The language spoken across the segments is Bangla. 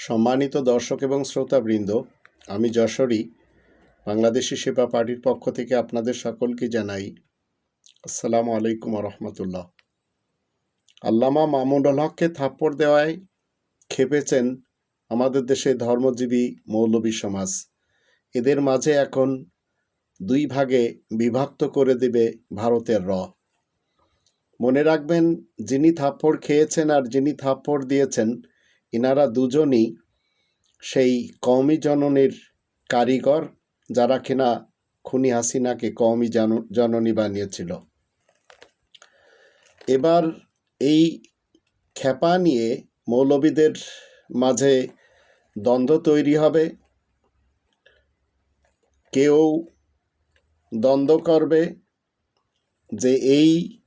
সম্মানিত দর্শক এবং শ্রোতাবৃন্দ, আমি যশোরী, বাংলাদেশি সেবা পার্টির পক্ষ থেকে আপনাদের সকলকে জানাই আসসালামু আলাইকুম রহমতুল্লাহ আল্লামা মামুনুল হককে থাপ্পড় দেওয়ায় খেপেছেন আমাদের দেশে ধর্মজীবী মৌলবী সমাজ। এদের মাঝে এখন দুই ভাগে বিভক্ত করে দেবে ভারতের র। মনে রাখবেন, যিনি থাপ্পড় খেয়েছেন আর যিনি থাপ্পড় দিয়েছেন ইনারা দুজনই সেই কওমি জননীর কারিগর যারা কিনা খুনি হাসিনাকে কওমি জন- জননী বানিয়েছিল। এবার এই খেপা নিয়ে মৌলবীদের মাঝে দ্বন্দ্ব তৈরি হবে। কেউ দ্বন্দ্ব করবে যে এই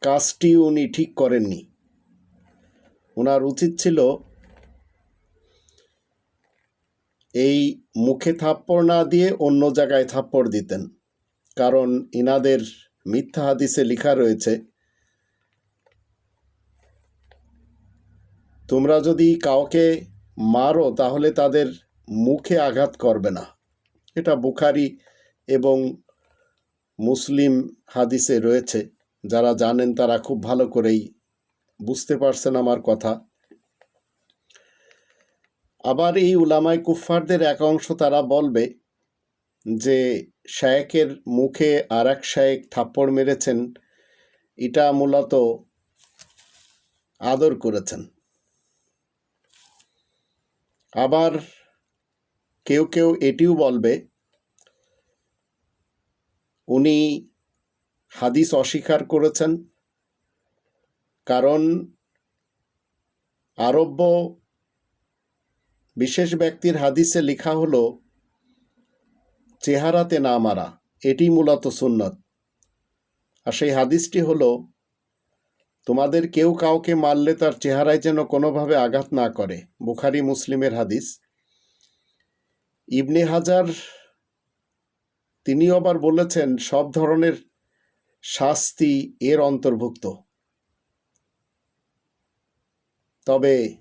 কাজটি উনি ঠিক করেননি। ওনার উচিত ছিল এই মুখে থাপ্পড় না দিয়ে অন্য জায়গায় থাপ্পড় দিতেন। কারণ ইনাদের মিথ্যা হাদিসে লেখা রয়েছে, তোমরা যদি কাউকে মারো, তাহলে তাদের মুখে আঘাত করবে না। এটা বুখারি এবং মুসলিম হাদিসে রয়েছে। যারা জানেন তারা খুব ভালো করেই বুঝতে পারছেন আমার কথা। আবার এই উলামায় কুফফারদের এক অংশ তারা বলবে যে, শায়েকের মুখে আর এক শায়েক থাপ্পড় মেরেছেন, এটা মূলত আদর করেছেন। আবার কেউ কেউ এটিও বলবে, উনি হাদিস অস্বীকার করেছেন কারণ আরব্য বিশেষ ব্যক্তির হাদিসে লেখা হলো, চেহারাতে না মারা, এটি মূলত সুন্নত। আর সেই হাদিসটি হলো, তোমাদের কেউ কাউকে মারলে তার চেহারায় যেন কোনোভাবে আঘাত না করে। বুখারি, মুসলিমের হাদিস। ইবনে হাজার তিনি আবার বলেছেন, সব ধরনের শাস্তি এর অন্তর্ভুক্ত। তবে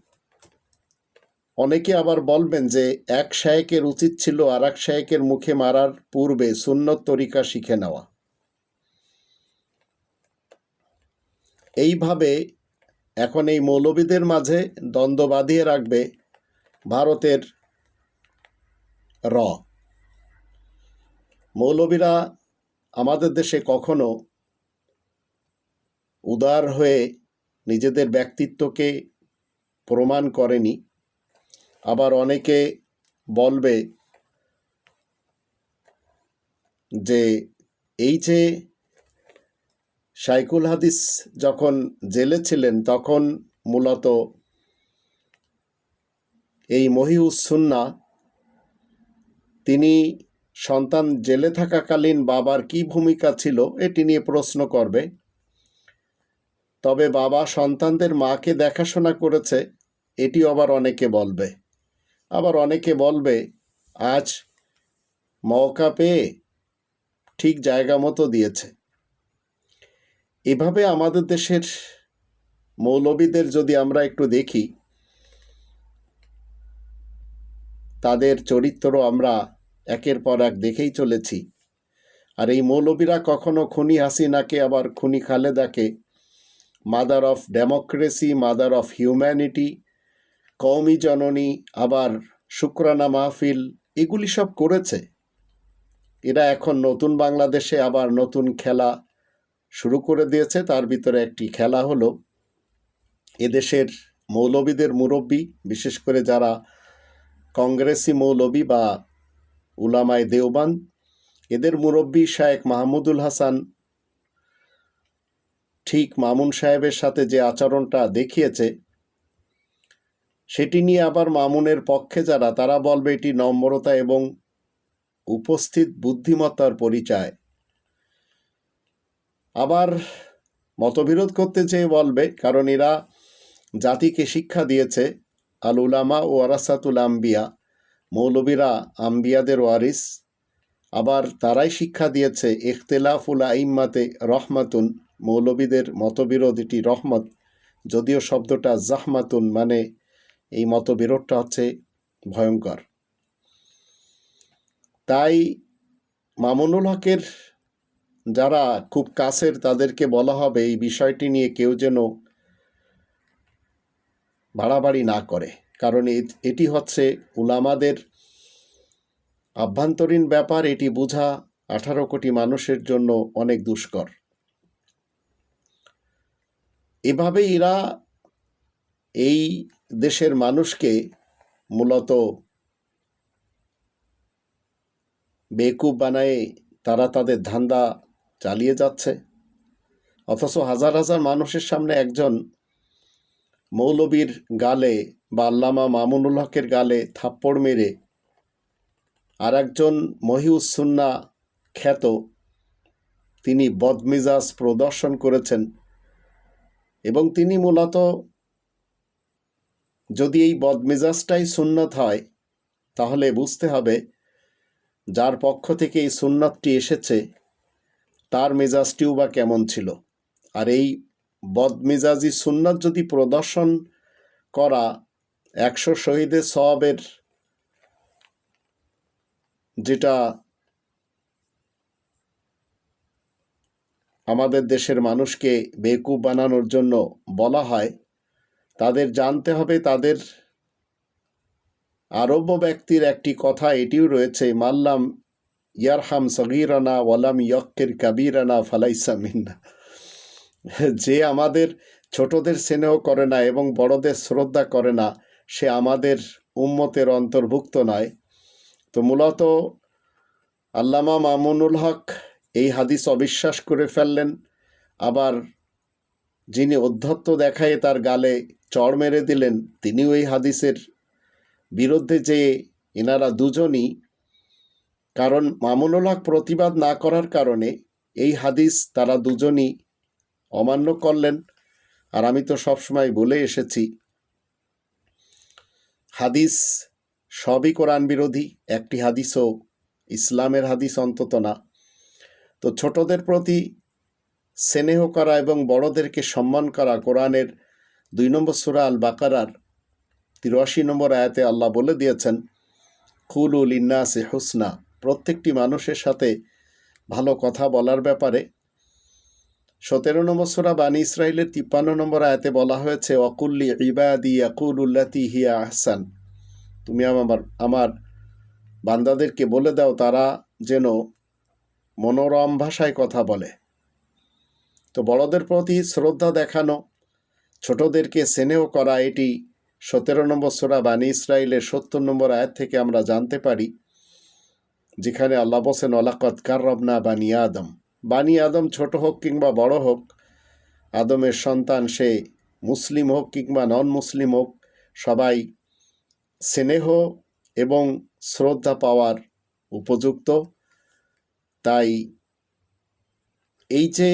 অনেকে আবার বলবেন যে এক শায়েকের উচিত ছিল আর এক শায়েকের মুখে মারার পূর্বে সুন্নত তরিকা শিখে নেওয়া। এইভাবে এখন এই মৌলবীদের মাঝে দ্বন্দ্ব বাঁধিয়ে রাখবে ভারতের র। মৌলবীরা আমাদের দেশে কখনো উদার হয়ে নিজেদের ব্যক্তিত্বকে প্রমাণ করেনি। আবার অনেকে বলবে যে এই যে সাইকুল হাদিস যখন জেলে ছিলেন, তখন মূলত এই মহিউসুন্না তিনি সন্তান জেলে থাকাকালীন বাবার কি ভূমিকা ছিল এটি নিয়ে প্রশ্ন করবে। তবে বাবা সন্তানদের মাকে দেখাশোনা করেছে। এটি আবার অনেকে বলবে। আবার অনেকে বলবে, আজ মৌকা পেয়ে ঠিক জায়গা মতো দিয়েছে। এভাবে আমাদের দেশের মৌলবীদের যদি আমরা একটু দেখি, তাদের চরিত্র আমরা একের পর এক দেখেই চলেছি। আর এই মৌলবীরা কখনো খুনি হাসিনাকে, আবার খুনি খালেদাকে mother of democracy mother of humanity কওমি জননী, আবার শুক্রানা মাহফিল, এগুলি সব করেছে। এরা এখন নতুন বাংলাদেশে আবার নতুন খেলা শুরু করে দিয়েছে। তার ভিতরে একটি খেলা হলো এদেশের মৌলবীদের মুরব্বী, বিশেষ করে যারা কংগ্রেসি মৌলবী বা উলামায় দেওবান এদের মুরব্বী শায়েক মাহমুদুল হাসান। ঠিক মামুন সাহেবের সাথে যে আচরণটা দেখিয়েছে সেটি নিয়ে আবার মামুনের পক্ষে যারা, তারা বলবে এটি নম্রতা এবং উপস্থিত বুদ্ধিমত্তার পরিচয়। আবার মতবিরোধ করতে চেয়ে বলবে, কারণ এরা জাতিকে শিক্ষা দিয়েছে। আল উলামা ও ওয়ারাসাতুল আম্বিয়া, মৌলবীরা আম্বিয়াদের ওয়ারিস। আবার তারাই শিক্ষা দিয়েছে, ইখতেলাফুল আইম্মাতে রহমাতুন, মৌলবীদের মতবিরোধ এটি রহমত, যদিও শব্দটা জাহমাতুন মানে এই মতবিরোধটা হচ্ছে ভয়ঙ্কর। তাই মামুনুল হকের যারা খুব কাছের তাদেরকে বলা হবে এই বিষয়টি নিয়ে কেউ যেন বাড়াবাড়ি না করে। কারণ এটি হচ্ছে উলামাদের আভ্যন্তরীণ ব্যাপার, এটি বোঝা আঠারো কোটি মানুষের জন্য অনেক দুষ্কর। এভাবে এরা এই দেশের মানুষকে মূলত বেকুব বানায় তারা তাদের ধান্দা চালিয়ে যাচ্ছে। অথচ হাজার হাজার মানুষের সামনে একজন মৌলবীর গালে বা আল্লামা মামুনুল হকের গালে থাপ্পড় মেরে আর একজন মহিউসুন্না খ্যাত, তিনি বদমিজাজ প্রদর্শন করেছেন এবং তিনি মূলত যদি এই বদমেজাজটাই সুন্নত হয়, তাহলে বুঝতে হবে যার পক্ষ থেকে এই সুন্নতটি এসেছে, তার মেজাজটিও বা কেমন ছিল। আর এই বদমেজাজি সুন্নত যদি প্রদর্শন করা একশো শহীদের সবের যেটা আমাদের দেশের মানুষকে বেকুব বানানোর জন্য বলা হয় তাদের জানতে হবে তাদের আরব্য ব্যক্তির একটি কথা, এটিও রয়েছে, মাল্লাম ইয়ারহাম সগিরানা ওয়ালাম ইয়ক্কের কাবিরানা ফালাইসা মিন্না। যে আমাদের ছোটদের স্নেহ করে না এবং বড়দের শ্রদ্ধা করে না, সে আমাদের উম্মতের অন্তর্ভুক্ত নয়। তো মূলত আল্লামা মামুনুল হক এই হাদিস অবিশ্বাস করে ফেললেন। আবার যিনি অধ্যত্ত দেখায় তার গালে চড় মেরে দিলেন, তিনিও এই হাদিসের বিরুদ্ধে যে এনারা দুজনই, কারণ মামুনুল হক প্রতিবাদ না করার কারণে এই হাদিস তারা দুজনই অমান্য করলেন। আর আমি তো সবসময় বলে এসেছি, হাদিস সবই কোরআন বিরোধী, একটি হাদিসও ইসলামের হাদিস অন্তত না। তো ছোটদের প্রতি স্নেহ করা এবং বড়দেরকে সম্মান করা কোরআনের দুই নম্বর সুরা আল বাকারার তিরাশি নম্বর আয়াতে আল্লাহ বলে দিয়েছেন কুলুল ইন্নাসে হুসনা প্রত্যেকটি মানুষের সাথে ভালো কথা বলার ব্যাপারে। সতেরো নম্বর সুরা বানী ইসরায়েলের তিপ্পান্ন নম্বর আয়াতে বলা হয়েছে, অকুল্লি ইবাদি আকুল উল্লাতি হিয়া আহসান তুমি আমার আমার বান্দাদেরকে বলে দাও, তারা যেন মনোরম ভাষায় কথা বলে। তো বড়দের প্রতি শ্রদ্ধা দেখানো, ছোটদেরকে স্নেহ করা, এটি সতেরো নম্বর সোরা বানী ইসরায়েলের সত্তর নম্বর আয়াত থেকে আমরা জানতে পারি, যেখানে আল্লাহ বসেন অলাকত কার রবনা বানি আদম। বানি আদম ছোট হোক কিংবা বড় হোক, আদমের সন্তান সে মুসলিম হোক কিংবা নন মুসলিম হোক, সবাই স্নেহ এবং শ্রদ্ধা পাওয়ার উপযুক্ত। তাই এই যে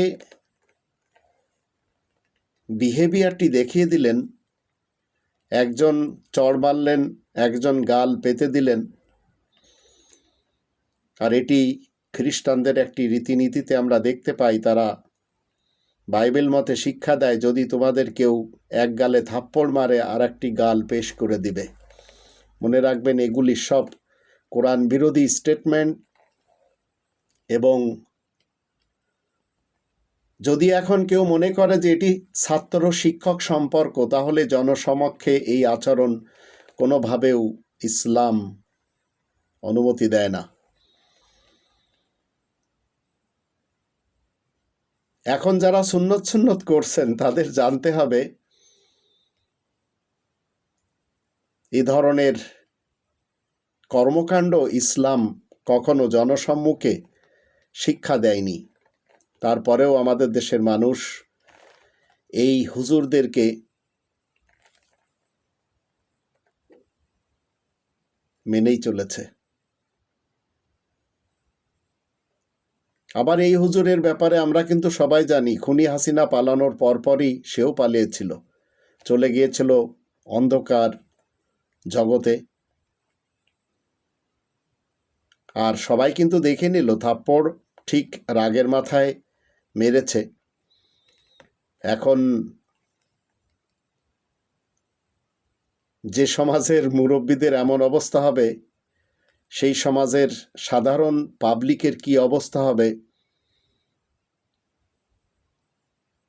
বিহেভিয়ারটি দেখিয়ে দিলেন, একজন চড় মারলেন, একজন গাল পেতে দিলেন। আর এটি খ্রিস্টানদের একটি রীতিনীতিতে আমরা দেখতে পাই, তারা বাইবেল মতে শিক্ষা দেয়, যদি তোমাদের কেউ এক গালে থাপ্পড় মারে আর একটি গাল পেশ করে দিবে। মনে রাখবেন, এগুলি সব কোরআন বিরোধী স্টেটমেন্ট এবং যদি এখন কেউ মনে করে যে এটি ছাত্র শিক্ষক সম্পর্ক, তাহলে জনসমক্ষে এই আচরণ কোনোভাবেও ইসলাম অনুমতি দেয় না। এখন যারা সুন্নত সুন্নত করছেন, তাদের জানতে হবে এ ধরনের কর্মকাণ্ড ইসলাম কখনো জনসম্মুখে শিক্ষা দেয়নি। তারপরেও আমাদের দেশের মানুষ এই হুজুরদেরকে মেনেই চলেছে। আবার এই হুজুরের ব্যাপারে আমরা কিন্তু সবাই জানি, খুনি হাসিনা পালানোর পরপরই সেও পালিয়েছিল, চলে গিয়েছিল অন্ধকার জগতে। আর সবাই কিন্তু দেখে নিল, থাপ্পড় ঠিক রাগের মাথায় মেরেছে। এখন যে সমাজের মুরব্বীদের এমন অবস্থা হবে, সেই সমাজের সাধারণ পাবলিকের কি অবস্থা হবে,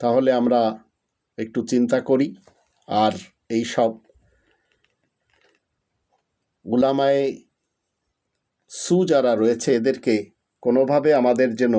তাহলে আমরা একটু চিন্তা করি। আর এই সব উলামায়ে সু যারা রয়েছে, এদেরকে কোনোভাবে আমাদের যেন